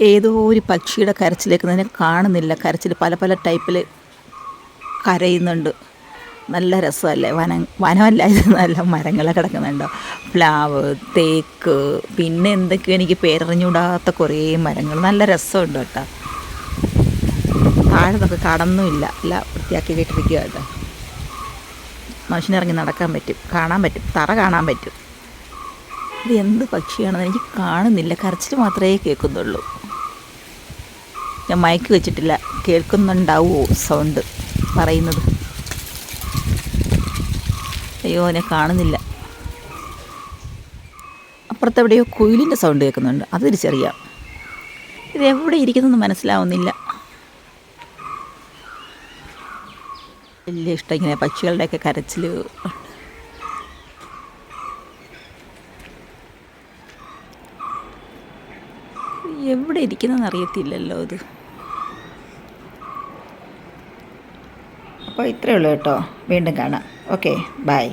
ഏതോ ഒരു പക്ഷിയുടെ കരച്ചിലേക്ക് തന്നെ കാണുന്നില്ല. കരച്ചിൽ പല പല ടൈപ്പിൽ കരയുന്നുണ്ട്. നല്ല രസമല്ലേ? വനം വനമല്ല ഇത് നല്ല മരങ്ങളെ കിടക്കുന്നുണ്ടോ? പ്ലാവ് തേക്ക് പിന്നെ എന്തൊക്കെയോ എനിക്ക് പേരറിഞ്ഞൂടാത്ത കുറേ മരങ്ങൾ. നല്ല രസമുണ്ട് കേട്ടോ. താഴെ നമുക്ക് കടന്നുമില്ല. അല്ല വൃത്തിയാക്കി കേട്ടിരിക്കുക കേട്ടോ മനുഷ്യനിറങ്ങി നടക്കാൻ പറ്റും. കാണാൻ പറ്റും. തറ കാണാൻ പറ്റും. ഇത് എന്ത് പക്ഷിയാണെന്ന് എനിക്ക് കാണുന്നില്ല. കരച്ചിൽ മാത്രമേ കേൾക്കുന്നുള്ളൂ. ഞാൻ മയക്ക് വെച്ചിട്ടില്ല. കേൾക്കുന്നുണ്ടാവുമോ സൗണ്ട് പറയുന്നത്? അയ്യോ എന്നെ കാണുന്നില്ല. അപ്പുറത്തെവിടെയോ കുയിലിന്റെ സൗണ്ട് കേൾക്കുന്നുണ്ട്. അത് തിരിച്ചറിയാം. ഇത് എവിടെ ഇരിക്കുന്നെന്ന് മനസ്സിലാവുന്നില്ല. വലിയ ഇഷ്ടം ഇങ്ങനെ പക്ഷികളുടെയൊക്കെ കരച്ചിൽ എവിടെ ഇരിക്കുന്നതെന്ന് അറിയത്തില്ലല്ലോ ഇത്. അപ്പോൾ ഇത്രയേ ഉള്ളൂ കേട്ടോ. വീണ്ടും കാണാം. Okay bye